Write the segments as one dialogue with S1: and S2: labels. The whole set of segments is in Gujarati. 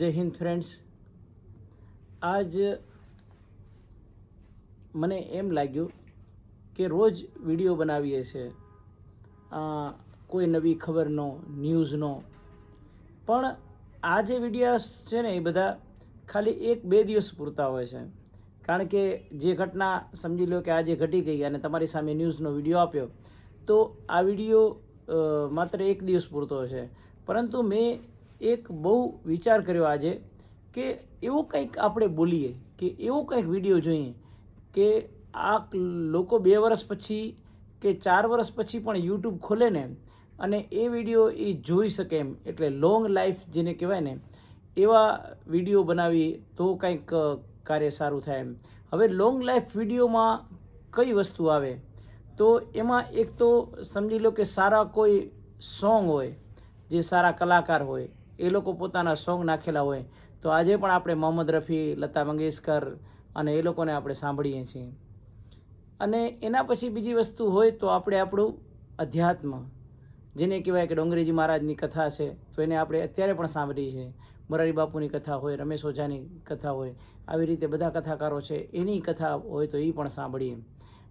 S1: જય હિન્દ ફ્રેન્ડ્સ આજ મને એમ લાગ્યું કે રોજ વીડિયો બનાવીએ છીએ. કોઈ નવી ખબરનો, ન્યૂઝનો. પણ આ જે વિડીયા છે ને એ બધા ખાલી એક બે દિવસ પૂરતા હોય છે. કારણ કે જે ઘટના સમજી લો કે આજે ઘટી ગઈ અને તમારી સામે ન્યૂઝનો વીડિયો આપ્યો, તો આ વીડિયો માત્ર એક દિવસ પૂરતો છે પરંતુ મેં એક બહુ વિચાર કર્યો આજે કે એવું કંઈક આપણે બોલીએ, કે એવો કંઈક વીડિયો જોઈએ કે આ લોકો બે વર્ષ પછી કે ચાર વર્ષ પછી પણ યુટ્યુબ ખોલે ને અને એ વીડિયો એ જોઈ શકે એમ. એટલે લોંગ લાઈફ જેને કહેવાય ને, એવા વીડિયો બનાવી તો કંઈક કાર્ય સારું થાય એમ. હવે લોંગ લાઈફ વિડીયોમાં કઈ વસ્તુ આવે? તો એમાં એક તો સમજી લો કે સારા કોઈ સોંગ હોય, જે સારા કલાકાર હોય એ લોકો પોતાના સોંગ નાખેલા હોય, તો આજે પણ આપણે મોહમ્મદ રફી, લતા મંગેશકર અને એ લોકોને આપણે સાંભળીએ છીએ. અને એના પછી બીજી વસ્તુ હોય તો આપણે આપણું અધ્યાત્મ, જેને કહેવાય કે ડોંગરેજી મહારાજની કથા છે, તો એને આપણે અત્યારે પણ સાંભળીએ છીએ. મોરારી બાપુની કથા હોય, રમેશ ઓઝાની કથા હોય, આવી રીતે બધા કથાકારો છે, એની કથા હોય તો એ પણ સાંભળીએ.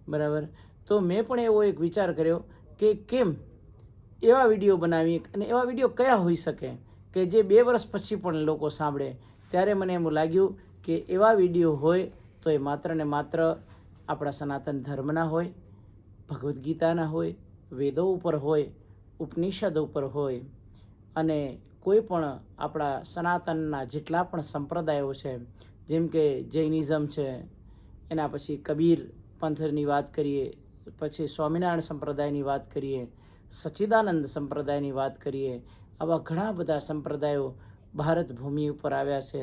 S1: બરાબર? તો મેં પણ એવો એક વિચાર કર્યો કે કેમ એવા વીડિયો બનાવી અને એવા વીડિયો કયા હોઈ શકે? કે જે બે વર્ષ પછી પણ લોકો સાંભળે, ત્યારે મને એમ લાગ્યું કે એવા વીડિયો હોય તો એ માત્ર ને માત્ર આપણા સનાતન ધર્મના હોય, ભગવદ્ ગીતાના હોય, વેદો ઉપર હોય, ઉપનિષદ ઉપર હોય અને કોઈ પણ આપણા સનાતનના જેટલા પણ સંપ્રદાયો છે, જેમ કે જૈનિઝમ છે, એના પછી કબીર પંથની વાત કરીએ, પછી સ્વામિનારાયણ સંપ્રદાયની વાત કરીએ સચ્ચિદાનંદ સંપ્રદાયની વાત કરીએ આવા ઘણા બધા સંપ્રદાયો ભારત ભૂમિ ઉપર આવ્યા છે.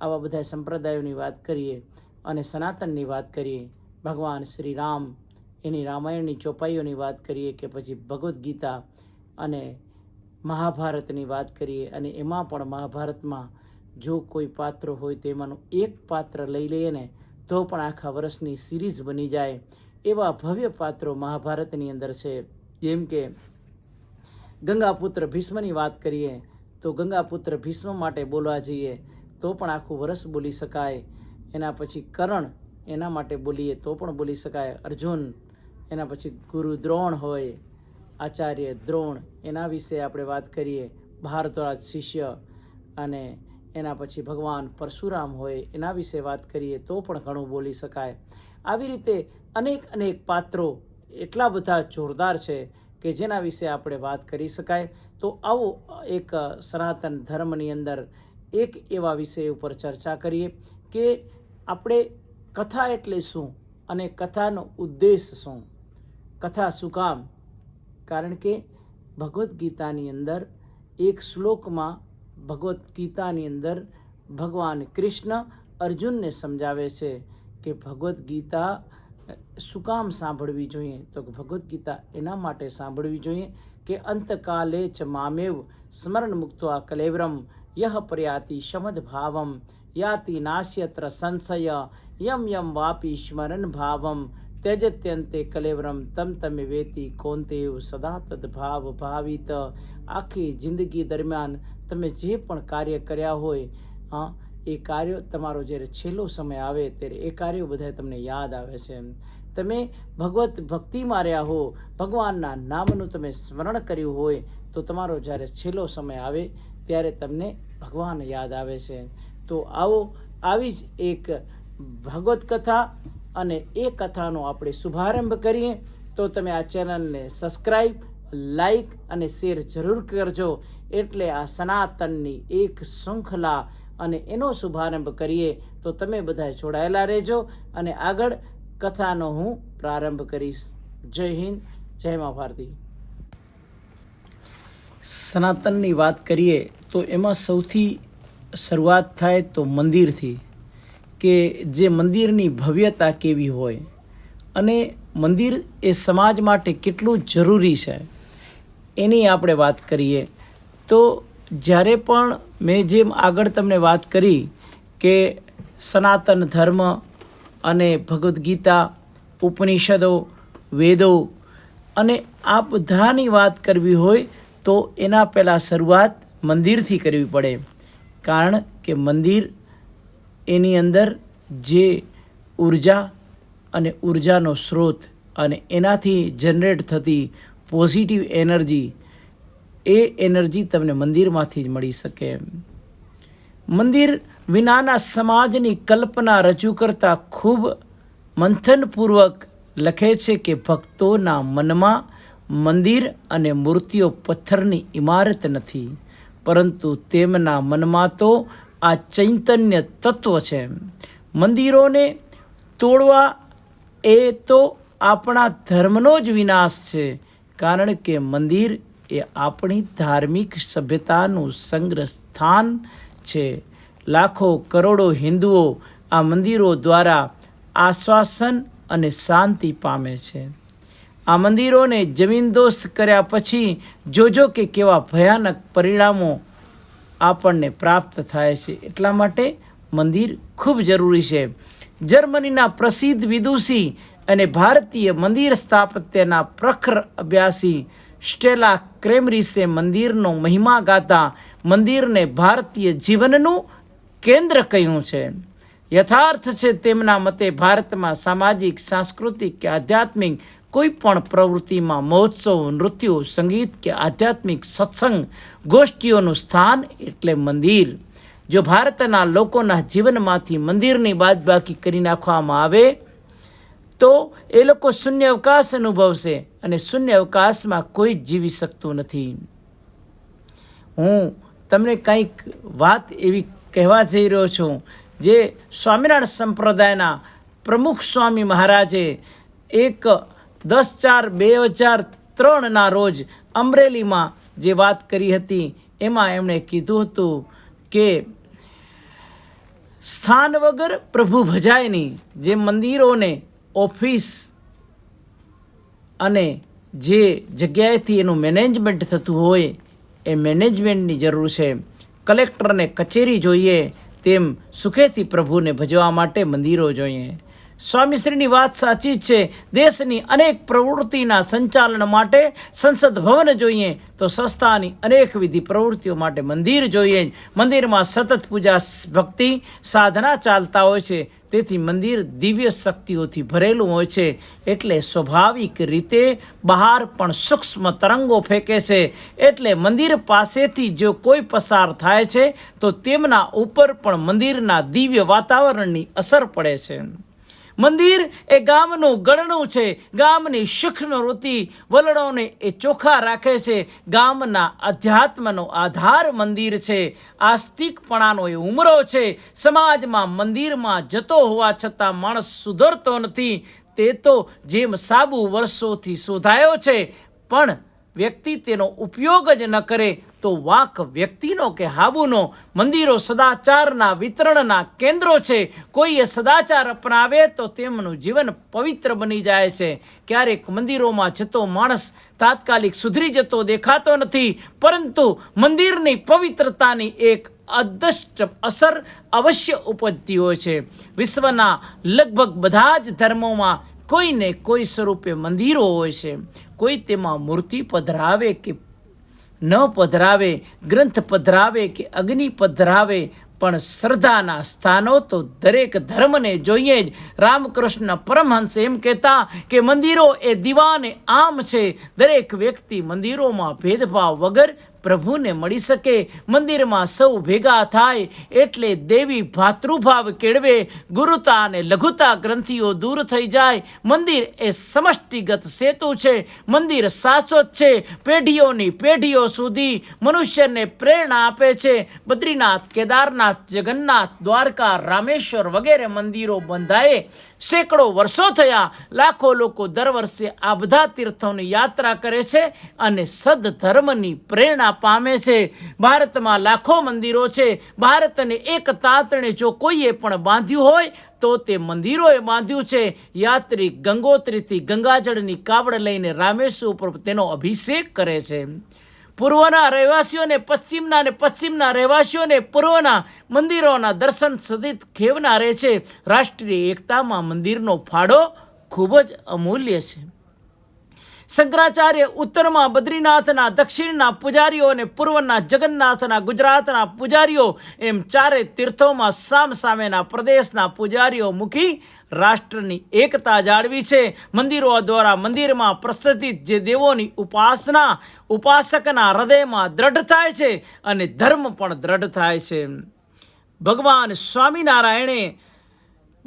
S1: આવા બધા સંપ્રદાયોની વાત કરીએ અને સનાતનની વાત કરીએ, ભગવાન શ્રી રામ, એની રામાયણની ચોપાઈઓની વાત કરીએ કે પછી ભગવદ્ ગીતા અને મહાભારતની વાત કરીએ અને એમાં પણ મહાભારતમાં જો કોઈ પાત્ર હોય તેમાંનું એક પાત્ર લઈ લઈએ ને તો પણ આખા વર્ષની સિરીઝ બની જાય એવા ભવ્ય પાત્રો મહાભારતની અંદર છે. જેમ કે ગંગાપુત્ર ભીષ્મની વાત કરીએ, તો ગંગાપુત્ર ભીષ્મ માટે બોલવા જઈએ, તો પણ આખું વર્ષ બોલી શકાય. એના પછી કરણ એના માટે બોલીએ, તો પણ બોલી શકાય. અર્જુન એના પછી ગુરુ દ્રોણ હોય, આચાર્ય દ્રોણ એના વિશે આપણે વાત કરીએ, ભારદ્વાજ શિષ્ય અને એના પછી ભગવાન પરશુરામ હોય એના વિશે વાત કરીએ, તો પણ ઘણું બોલી શકાય. આવી રીતે અનેક અનેક પાત્રો એટલા બધા જોરદાર છે કે જેના વિશે આપણે વાત કરી શકાય. તો આવો એક સનાતન ધર્મની અંદર એક એવા વિષય ઉપર ચર્ચા કરીએ કે આપણે કથા એટલે શું અને કથાનો ઉદ્દેશ શું? કથા શું કામ? કારણ કે ભગવદ્ ગીતાની અંદર એક શ્લોકમાં ભગવદ્ ગીતાની અંદર ભગવાન કૃષ્ણ અર્જુનને સમજાવે છે કે ભગવદ્ ગીતા શું કામ સાંભળવી જોઈએ? તો ભગવદ્ ગીતા એના માટે સાંભળવી જોઈએ કે અંતકાલે ચ મામેવ સ્મરણ મુક્ત્વા કલેવરમ. યહ પ્રયાતિ શમદ ભાવમ. યાતિ નાશ્યત્ર સંશય. યમ યમ વાપી સ્મરણ ભાવમ. ત્યજત્યંતે કલેવરમ. તમ તમે વેતી કોંતેવ સદા તદભાવ ભાવિત. આખી જિંદગી દરમિયાન તમે જે પણ કાર્ય કર્યા હોય, હા એ કાર્યો તમારો જ્યારે છેલ્લો સમય આવે ત્યારે એ કાર્યો બધા તમને યાદ આવે છે. તમે ભગવત ભક્તિમાં રહ્યા હો, ભગવાનના નામનું તમે સ્મરણ કર્યું હોય, તો તમારો જ્યારે છેલ્લો સમય આવે ત્યારે તમને ભગવાન યાદ આવે છે. તો આવો, આવી જ એક ભગવત કથા અને એ કથાનો આપણે શુભારંભ કરીએ. તો તમે આ ચેનલને સબસ્ક્રાઈબ લાઈક અને શેર જરૂર કરજો. એટલે આ સનાતનની એક શૃંખલા અને એનો શુભારંભ કરીએ તો તમે બધા જોડાયેલા રહેજો અને આગળ કથાનો હું પ્રારંભ કરીશ. જય હિન્દ, જય મા ભારતી. સનાતનની વાત કરીએ તો એમાં સૌથી શરૂઆત થાય તો મંદિરથી કે જે મંદિરની ભવ્યતા કેવી હોય અને મંદિર એ સમાજ માટે કેટલું જરૂરી છે એની આપણે વાત કરીએ તો જ્યારે પણ મેં જેમ આગળ તમને વાત કરી કે સનાતન ધર્મ અને ભગવદ્ ગીતા ઉપનિષદો, વેદો અને આ બધાની વાત કરવી હોય તો એના પહેલાં શરૂઆત મંદિરથી કરવી પડે. કારણ કે મંદિર એની અંદર જે ઊર્જા અને ઉર્જાનો સ્ત્રોત અને એનાથી જનરેટ થતી પોઝિટિવ એનર્જી એ એનર્જી તમને મંદિરમાંથી જ મળી શકે. મંદિર વિનાના સમાજની કલ્પના રજૂ કરતા ખૂબ મંથનપૂર્વક લખે છે કે ભક્તોના મનમાં મંદિર અને મૂર્તિઓ પથ્થરની ઇમારત નથી, પરંતુ તેમના મનમાં તો આ ચૈતન્ય તત્વ છે. મંદિરોને તોડવા એ તો આપણા ધર્મનો જ વિનાશ છે, કારણ કે મંદિર એ આપણી ધાર્મિક સભ્યતાનું સંગ્રહ સ્થાન છે. લાખો કરોડો હિન્દુઓ આ મંદિરો દ્વારા આશ્વાસન અને શાંતિ પામે છે. આ મંદિરોને જમીનદોસ્ત કર્યા પછી જોજો કે કેવા ભયાનક પરિણામો આપણને પ્રાપ્ત થાય છે. એટલા માટે મંદિર ખૂબ જરૂરી છે. જર્મનીના પ્રસિદ્ધ વિદુષી અને ભારતીય મંદિર સ્થાપત્યના પ્રખર અભ્યાસી સ્ટેલા ક્રેમરીસે મંદિરનો મહિમા ગાતા મંદિરને ભારતીય જીવનનું કેન્દ્ર કહ્યું છે. યથાર્થ છે તેમના મતે ભારતમાં સામાજિક, સાંસ્કૃતિક કે આધ્યાત્મિક કોઈ પણ પ્રવૃત્તિમાં મહોત્સવ, નૃત્યો, સંગીત કે આધ્યાત્મિક સત્સંગ ગોષ્ઠીઓનું સ્થાન એટલે મંદિર. જો ભારતના લોકોના જીવનમાંથી મંદિરની બાદબાકી કરી નાખવામાં આવે તો એ લોકો શૂન્ય અવકાશ અનુભવશે અને શૂન્ય અવકાશમાં કોઈ જ જીવી શકતું નથી. હું તમને કંઈક વાત એવી કહેવા જઈ રહ્યો છું, જે સ્વામિનારાયણ સંપ્રદાયના પ્રમુખ સ્વામી મહારાજે એક દસ ચાર બે હજાર ત્રણના રોજ અમરેલીમાં જે વાત કરી હતી, એમાં એમણે કીધું હતું કે સ્થાન વગર પ્રભુ ભજાયની જે મંદિરોને ઓફિસ અને જે જગ્યાએથી એનું મેનેજમેન્ટ થતું હોય, એ મેનેજમેન્ટની જરૂર છે. કલેક્ટરને કચેરી જોઈએ, તેમ સુખેથી પ્રભુને ભજવા માટે મંદિરો જોઈએ. સ્વામીશ્રીની વાત સાચી જ છે. દેશની અનેક પ્રવૃત્તિના સંચાલન માટે સંસદ ભવન જોઈએ, તો સંસ્થાની અનેકવિધિ પ્રવૃત્તિઓ માટે મંદિર જોઈએ. મંદિરમાં સતત પૂજા, ભક્તિ, સાધના ચાલતા હોય છે. તેથી મંદિર દિવ્ય શક્તિઓથી ભરેલું હોય છે એટલે સ્વાભાવિક રીતે બહાર પણ સૂક્ષ્મ તરંગો ફેંકે છે. એટલે મંદિર પાસેથી જો કોઈ પસાર થાય છે, તો તેમના ઉપર પણ મંદિરના દિવ્ય વાતાવરણની અસર પડે છે. મંદિર એ ગામનું ગળણું છે. ગામની સૂક્ષ્મ વૃત્તિ વલણોને એ ચોખ્ખા રાખે છે. ગામના અધ્યાત્મનો આધાર મંદિર છે. આસ્તિકપણાનો એ ઉમરો છે. સમાજમાં મંદિરમાં જતો હોવા છતાં માણસ સુધરતો નથી. તે તો જેમ સાબુ વર્ષોથી શોધાયો છે, પણ વ્યક્તિ તેનો ઉપયોગ જ ન કરે તો વાંક વ્યક્તિનો કે હાબુનો મંદિરો સદાચારના વિતરણના કેન્દ્રો છે. કોઈએ સદાચાર અપનાવે તો તેમનું જીવન પવિત્ર બની જાય છે. ક્યારેક મંદિરોમાં જતો માણસ તાત્કાલિક સુધરી જતો દેખાતો નથી, પરંતુ મંદિરની પવિત્રતાની એક અદૃષ્ટ અસર અવશ્ય ઉપજતી હોય છે. વિશ્વના લગભગ બધા જ ધર્મોમાં કોઈને કોઈ સ્વરૂપે મંદિરો હોય છે. કોઈ તેમાં મૂર્તિ પધરાવે કે ન પધરાવે, ગ્રંથ પધરાવે કે અગ્નિ પધરાવે, પણ શ્રદ્ધાના સ્થાનો તો દરેક ધર્મને જોઈએ જ. રામકૃષ્ણ પરમહંસ એમ કહેતા કે મંદિરો એ દીવાને આમ છે. દરેક વ્યક્તિ મંદિરોમાં ભેદભાવ વગર પ્રભુને મળી શકે. મંદિરમાં સૌ ભેગા થાય એટલે દેવી ભાતૃભાવ કેળવે ગુરુતા અને લઘુતા ગ્રંથિઓ દૂર થઈ જાય. મંદિર એ સમષ્ટિગત સેતુ છે. મંદિર શાશ્વત છે. પેઢીઓની પેઢીઓ સુધી મનુષ્યને પ્રેરણા આપે છે. બદ્રીનાથ, કેદારનાથ, જગન્નાથ, દ્વારકા, રામેશ્વર વગેરે મંદિરો બંધાએ સેંકડો વર્ષો થયા, લાખો લોકો દર વર્ષે આ બધા તીર્થોની યાત્રા કરે છે અને સદધર્મની પ્રેરણા પામે છે. ભારતમાં લાખો મંદિરો છે. ભારતને એક તાતણે જો કોઈએ પણ બાંધ્યું હોય, તો તે મંદિરોએ બાંધ્યું છે. યાત્રી ગંગોત્રીથી ગંગાજળની કાવડ લઈને રામેશ્વર ઉપર તેનો અભિષેક કરે છે. પૂર્વના રહેવાસીઓને, પશ્ચિમના અને પશ્ચિમના રહેવાસીઓને પૂર્વના મંદિરોના દર્શન સદિત ખેવનારે છે. રાષ્ટ્રીય એકતામાં મંદિરનો ફાળો ખૂબ જ અમૂલ્ય છે. શંકરાચાર્ય ઉત્તરમાં બદ્રીનાથના દક્ષિણના પૂજારીઓ અને પૂર્વના જગન્નાથના ગુજરાતના પૂજારીઓ એમ ચારે તીર્થોમાં સામ સામેના પ્રદેશના પૂજારીઓ મૂકી રાષ્ટ્રની એકતા જાળવી છે. મંદિરો દ્વારા મંદિરમાં પ્રસ્થિત જે દેવોની ઉપાસના, ઉપાસકના હૃદયમાં દ્રઢ થાય છે અને ધર્મ પણ દ્રઢ થાય છે. ભગવાન સ્વામિનારાયણે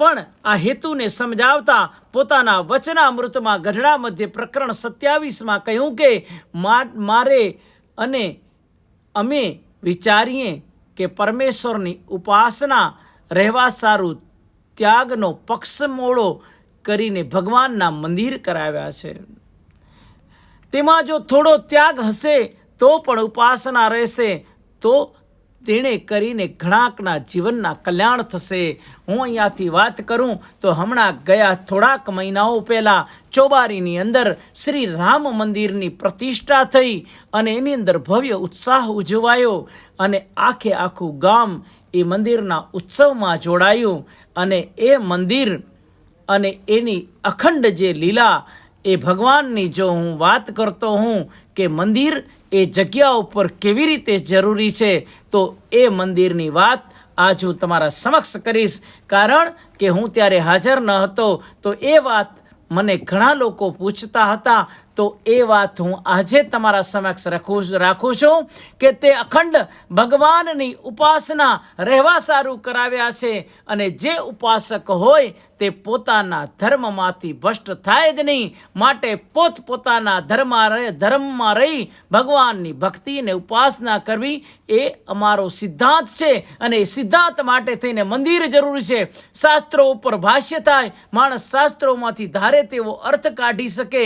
S1: પણ આ હેતુને સમજાવતા પોતાના વચનામૃતમાં ગઢડા મધ્ય પ્રકરણ સત્યાવીસમાં કહ્યું કે મારે અને અમે વિચારીએ કે પરમેશ્વરની ઉપાસના રહેવા સારું ત્યાગનો પક્ષ મોડો કરીને ભગવાનના મંદિર કરાવ્યા છે. તેમાં જો થોડો ત્યાગ હશે, તો પણ ઉપાસના રહેશે, તો તેણે કરીને ઘણાકના જીવનના કલ્યાણ થશે. હું અહીંયાથી વાત કરું તો હમણાં ગયા થોડાક મહિનાઓ પહેલાં ચોબારીની અંદર શ્રી રામ મંદિરની પ્રતિષ્ઠા થઈ અને એની અંદર ભવ્ય ઉત્સાહ ઉજવાયો અને આખે આખું ગામ એ મંદિરના ઉત્સવમાં જોડાયું અને એ મંદિર અને એની અખંડ જે લીલા એ ભગવાનની જો હું વાત કરતો હું કે મંદિર એ જગ્યા ઉપર કેવી રીતે જરૂરી છે તો એ મંદિરની વાત આજ હું તમારા સમક્ષ કરીશ. કારણ કે હું ત્યારે હાજર ન હતો તો એ વાત મને ઘણા લોકો પૂછતા હતા. તો એ વાત હું આજે તમારા સમક્ષ રાખું રાખું છું કે તે અખંડ ભગવાનની ઉપાસના રહેવા સારું કરાવ્યા છે અને જે ઉપાસક હોય તે પોતાના ધર્મમાંથી ભ્રષ્ટ થાય જ નહીં, માટે પોત પોતાના ધર્મમાં રહે ધર્મમાં રહી ભગવાનની ભક્તિને ઉપાસના કરવી એ અમારો સિદ્ધાંત છે અને એ સિદ્ધાંત માટે થઈને મંદિર જરૂરી છે. શાસ્ત્રો ઉપર ભાષ્ય થાય, માણસ શાસ્ત્રોમાંથી ધારે તેવો અર્થ કાઢી શકે.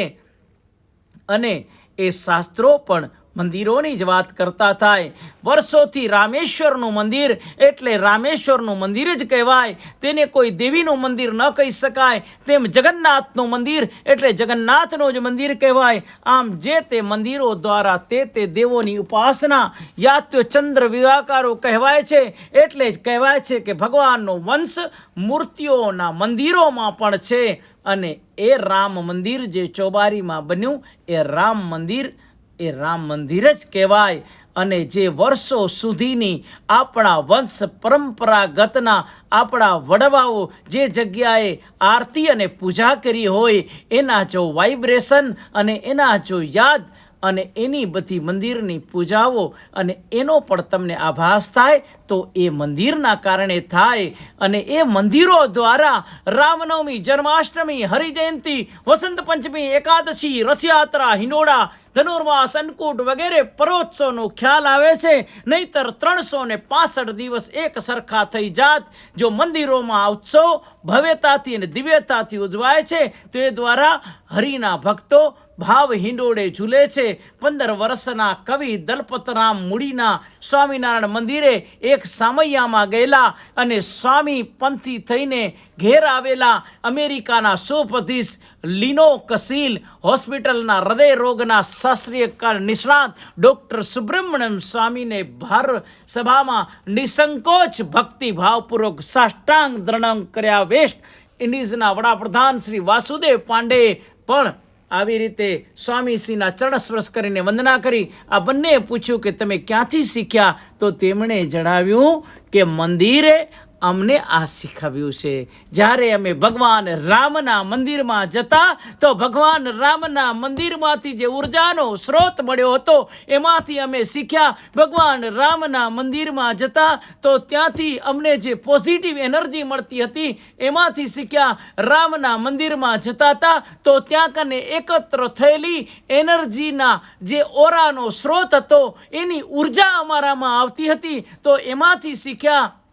S1: અને એ શાસ્ત્રો પણ મંદિરોની જ વાત કરતા થાય. વર્ષોથી રામેશ્વરનું મંદિર એટલે રામેશ્વરનું મંદિર જ કહેવાય. તેને કોઈ દેવીનું મંદિર ન કહી શકાય. તેમ જગન્નાથનું મંદિર એટલે જગન્નાથનું જ મંદિર કહેવાય. આમ જે તે મંદિરો દ્વારા તે તે દેવોની ઉપાસના યાત્યો ચંદ્ર વિવાકારો કહેવાય છે. એટલે જ કહેવાય છે કે ભગવાનનો વંશ મૂર્તિઓના મંદિરોમાં પણ છે. અને એ રામ મંદિર જે ચોબારીમાં બન્યું, એ રામ મંદિર એ રામ મંદિર જ કહેવાય. અને જે વર્ષો સુધીની આપણા વંશ પરંપરાગતના આપણા વડવાઓ જે જગ્યાએ આરતી અને પૂજા કરી હોય, એના જો વાઇબ્રેશન અને એના જો યાદ અને એની બધી મંદિરની પૂજાઓ અને એનો પણ તમને આભાસ થાય, તો એ મંદિરના કારણે થાય. અને એ મંદિરો દ્વારા રામનવમી, જન્માષ્ટમી, હરિજયંતી, વસંત પંચમી, એકાદશી, રથયાત્રા, હિંડોળા, ધનુર્માસ, અન્નકૂટ વગેરે પર્વોત્સવનો ખ્યાલ આવે છે. નહીતર ત્રણસો ને પાસઠ દિવસ એક સરખા થઈ જાત. જો મંદિરોમાં ઉત્સવ ભવ્યતાથી અને દિવ્યતાથી ઉજવાય છે, તો દ્વારા હરિના ભક્તો ભાવ હિંડોળે ઝૂલે છે. પંદર વર્ષના કવિ દલપતરામ મૂડીના સ્વામિનારાયણ મંદિરે એક સામૈયામાં ગયેલા અને સ્વામી પંથી થઈને ઘેર આવેલા અમેરિકાના સુપધીશ લીનો કસીલ હોસ્પિટલના હૃદય રોગના શાસ્ત્રીય નિષ્ણાત ડૉક્ટર સુબ્રમણ્યમ સ્વામીને ભાર સભામાં નિસંકોચ ભક્તિભાવપૂર્વક સાષ્ટાંગ દ્રણમ કર્યા વેસ્ટ ઇન્ડિઝના વડાપ્રધાન શ્રી વાસુદેવ પાંડે પણ આવી રીતે સ્વામીશ્રીના ચરણ સ્પર્શ કરીને વંદના કરી આ બંનેએ પૂછ્યું કે તમે ક્યાંથી શીખ્યા? તો તેમણે જણાવ્યું કે મંદિરે અમને આ શીખવ્યું છે. જ્યારે અમે ભગવાન રામના મંદિરમાં જતા, તો ભગવાન રામના મંદિરમાંથી જે ઉર્જાનો સ્રોત મળ્યો હતો, એમાંથી અમે શીખ્યા, ભગવાન રામના મંદિરમાં જતા, તો ત્યાંથી અમને જે પોઝિટિવ એનર્જી મળતી હતી, એમાંથી શીખ્યા, રામના મંદિરમાં જતા હતા, તો ત્યાં કને એકત્ર થયેલી એનર્જીના જે ઓરાનો સ્રોત હતો, એની ઊર્જા અમારામાં આવતી હતી, તો એમાંથી શીખ્યા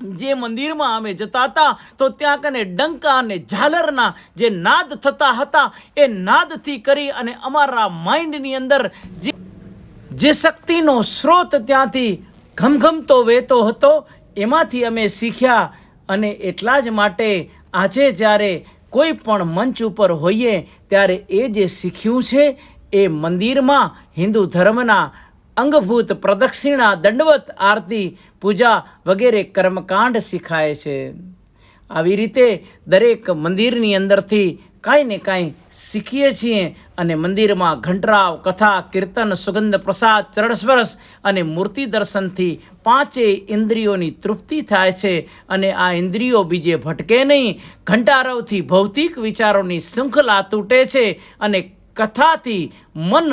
S1: જે મંદિરમાં અમે જતા હતા, તો ત્યાં કને ડંકા અને ઝાલરના જે નાદ થતા હતા, એ નાદથી કરી અને અમારા માઇન્ડની અંદર જે જે શક્તિનો સ્રોત ત્યાંથી ઘમઘમતો વહેતો હતો, એમાંથી અમે શીખ્યા અને એટલા જ માટે આજે જ્યારે કોઈ પણ મંચ ઉપર હોઈએ, ત્યારે એ જે શીખ્યું છે, એ મંદિરમાં હિન્દુ ધર્મના અંગભૂત, પ્રદક્ષિણા, દંડવત, આરતી, પૂજા વગેરે કર્મકાંડ શીખાય છે. આવી રીતે દરેક મંદિરની અંદરથી કાંઈ ને કાંઈ શીખીએ છીએ અને મંદિરમાં ઘંટરાવ, કથા, કીર્તન, સુગંધ પ્રસાદ, ચરણસ્પર્શ અને મૂર્તિ દર્શનથી પાંચેય ઇન્દ્રિયોની તૃપ્તિ થાય છે અને આ ઇન્દ્રિયો બીજે ભટકે નહીં, ઘંટારવથી ભૌતિક વિચારોની શૃંખલા તૂટે છે અને કથાથી મન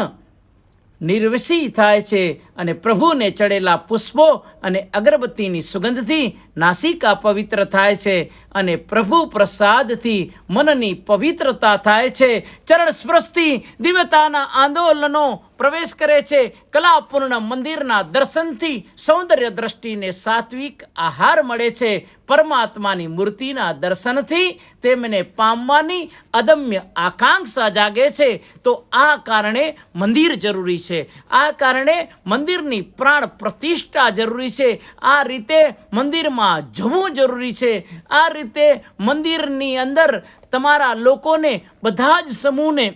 S1: નિર્વસી થાય છે અને પ્રભુને ચડેલા પુષ્પો અને અગરબત્તીની સુગંધથી નાસિકા પવિત્ર થાય છે અને પ્રભુ પ્રસાદથી મનની પવિત્રતા થાય છે. ચરણ સ્પર્શથી દિવ્યતાના આંદોલનો પ્રવેશ કરે છે. કલાપૂર્ણ મંદિરના દર્શનથી સૌંદર્ય દ્રષ્ટિને સાત્વિક આહાર મળે છે. પરમાત્માની મૂર્તિના દર્શનથી તેમને પામવાની અદમ્ય આકાંક્ષા જાગે છે. તો આ કારણે મંદિર જરૂરી છે. આ કારણે મંદિરની પ્રાણ પ્રતિષ્ઠા જરૂરી છે. આ રીતે મંદિરમાં જવું જરૂરી છે. આ રીતે મંદિરની અંદર તમારા લોકોને બધા જ સમૂહને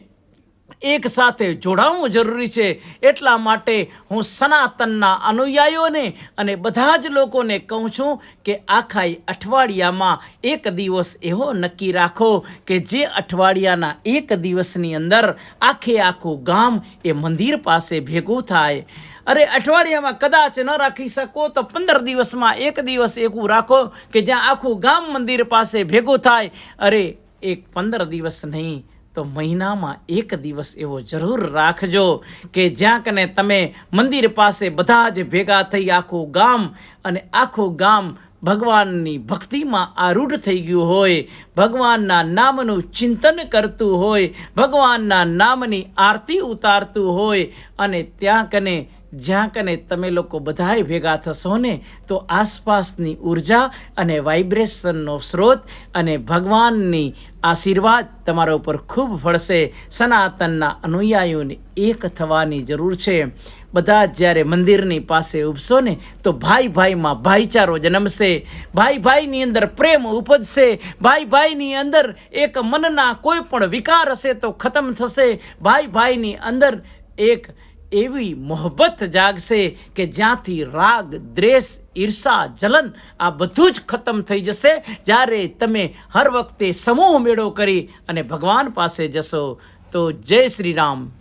S1: એક સાથે જોડાવવું જરૂરી છે. એટલા માટે હું સનાતનના અનુયાયીઓને અને બધા જ લોકોને કહું છું કે આખા અઠવાડિયામાં એક દિવસ એવો નક્કી રાખો કે જે અઠવાડિયાના એક દિવસની અંદર આખે આખું ગામ એ મંદિર પાસે ભેગું થાય. અરે અઠવાડિયામાં કદાચ ન રાખી શકો તો પંદર દિવસમાં એક દિવસ એવું રાખો કે જ્યાં આખું ગામ મંદિર પાસે ભેગું થાય. અરે એક પંદર દિવસ નહીં તો મહિનામાં એક દિવસ એવો જરૂર રાખજો કે જ્યાં કને તમે મંદિર પાસે બધા જ ભેગા થઈ આખું ગામ અને આખું ગામ ભગવાનની ભક્તિમાં આરૂઢ થઈ ગયું હોય, ભગવાનના નામનું ચિંતન કરતું હોય, ભગવાનના નામની આરતી ઉતારતું હોય અને ત્યાં કને જ્યાં કને તમે લોકો બધાય ભેગા થશો ને, તો આસપાસની ઊર્જા અને વાઇબ્રેશનનો સ્ત્રોત અને ભગવાનની આશીર્વાદ તમારા ઉપર ખૂબ ફળશે. સનાતનના અનુયાયીઓને એક થવાની જરૂર છે. બધા જ્યારે મંદિરની પાસે ઉપસો ને, તો ભાઈ ભાઈમાં ભાઈચારો જન્મશે. ભાઈ ભાઈની અંદર પ્રેમ ઉપજશે. ભાઈ ભાઈની અંદર એક મનના કોઈ પણ વિકાર હશે તો ખતમ થશે. ભાઈ ભાઈની અંદર એક એવી મોહબ્બત જાગશે કે જ્યાંથી રાગ દ્રેષ ઈર્ષા, જલન આ બધું જ ખતમ થઈ જશે જ્યારે તમે હર વખતે સમૂહ મેળો કરી અને ભગવાન પાસે જશો. તો જય શ્રી રામ.